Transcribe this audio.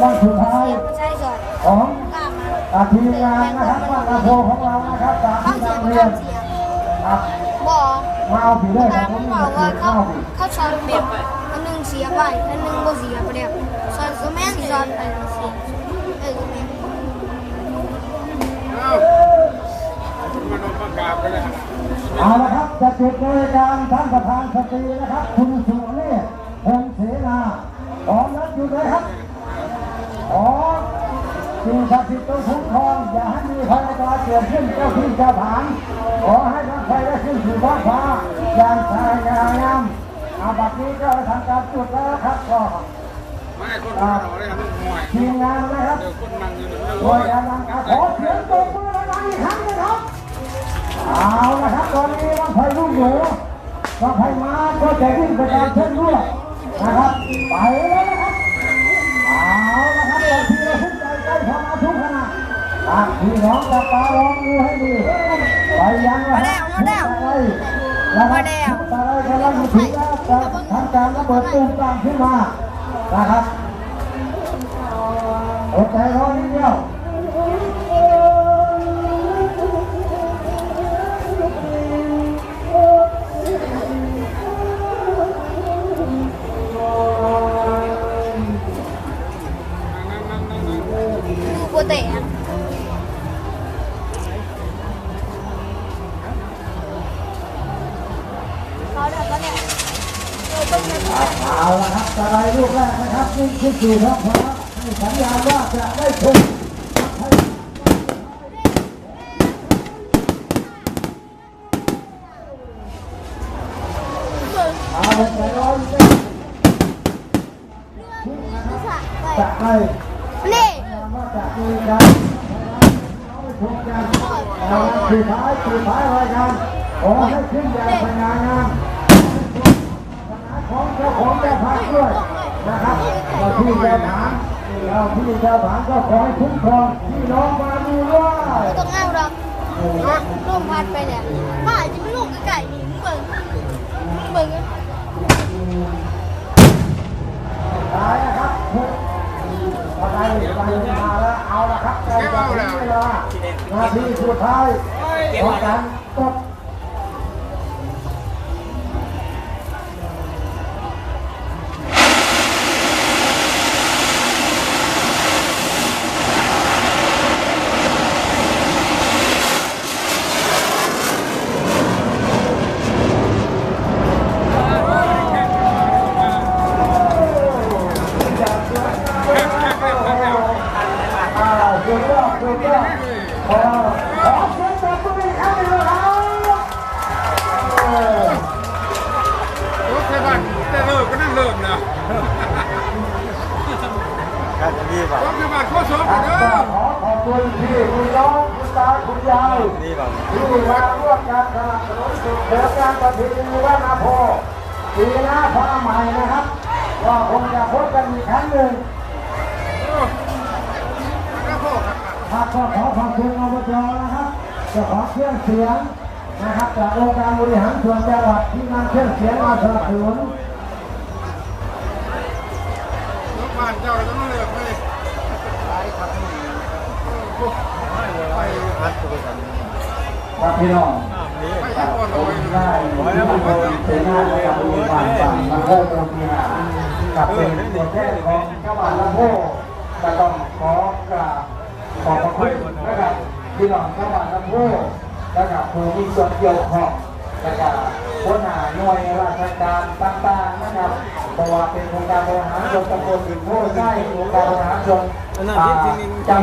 วันสุดท้ายใช่ก่อนของกล้าทีมงานนะครับบ้านนาโพของเรานะครับจากเขาที่นำงเรียเขานเสียงครับบอกมาเอาผีได้แต่แต่ผมบอกว่าเขาเขาผีเขาสอนเป็นอันหนึ่งเสียไปอันหนึ่งบ่เสียไปแล้วสอนสมัยสอนไปเสียเออแม่เอ้ามันออกประกาศไปเลยเอาละครับจะจุดโดยการท่านประธานสตรีนะครับ คุณสุรเนศพงเสนาพร้อมแล้วจุดเลยครับ ขอสิ่งศักดิ์สิทธิ์จงคุ้มครองอย่าให้มีภัยอันตรายเกิดขึ้นเจ้าที่เจ้าฐานขอให้รถไฟได้ขึ้นสู่ท้องฟ้าอย่างสง่างามอาบัดนี้ก็ทำการจุดแล้วครับก็ไม่คนเราได้ทำห่วยทีมงานนะครับเดี๋ยวคนนั่งอยู่เดี๋ยวยการนำการขอเสียงตบมือดังอีกครั้งนึงครับเอาละครับตอนนี้วังไผ่ลูกหนูวังไผ่มาก็จะวิ่งไปตามเส้นรั่วนะครับไปแล้วนะครับเอาละครับเราที่เราพุ่งใจใจพอมาทุกขณะ อะพี่น้องจับตารองดูให้ดีไปยังละครับพุ่งไปเลยนะครับพุ่งไปเลยกำลังถึงแล้วจะทำการระเบิดตูมตามขึ้นมานะครับอดใจรอนิดเดียวดูโป รเตะเขาเดี๋ยวก็เนี่ยเราต้องเงินเอาละครับสไลด์ลูกแรกนะครับนี่คือสู่ท้องฟ้าให้สัญญาณว่าจะได้ชมเอาละใจร้อนเลยไปจะให้นี่ว่าจะมีการชมกันเอาละสุดท้ายสุดท้ายรายการขอให้ขึ้นอย่างสง่างาม ของเจ้าของเจ้าพักด้วยนะครับเราที่เจ้าฐานเราที่เจ้าฐานก็ขอให้คุ้มครองพี่น้องมาดูด้วยต้องเอาหรอกลมพัดไปเนี่ยป้าจะไม่ลูกไก่หนีมึงเบิ่งมึงเบิ่งตายนะครับอะไรไปมาแล้วเอาละครับใกล้จะถึงเวลานาทีสุดท้ายของการตบ การจะรีบอะรถไฟบ้านโคตรสมคเด้รับอกขอขอบคุณพี่คุณน้องคุณตาคุณยายรีบอะที่มาร่วมกันสนับสนุนส่งเสริมการประเพณีวัฒนโพปีหน้าฟ้าใหม่นะครับก็คงจะพบกันอีกครั้งหนึ่งแล้วพ่อครับครับก็ขอขอบคุณอบจนะครับจะขอเครื่องเสียงนะครับจากองค์การบริหารส่วนจังหวัดที่นำเครื่องเสียงมาสนับสนุน ครับพี่น้องนี่ไม่ใช่พ่อผมได้เป็นหน้ากับโรงพยาบาลฝั่งมาโพโรงพยาบาลกับเป็นตัวแทนของจังหวัดลำพูนก็ต้องขอกราบขอบพระคุณนะครับพี่น้องจังหวัดลำพูนะครับผู้มีส่วนเกี่ยวข้องนะครับค้นหาหน่วยราชการต่างๆนะครับเพราะว่าเป็นโครงการบริหารส่วนตำบลถึงโพธิ์ใต้โครงการบริหารส่วนจัง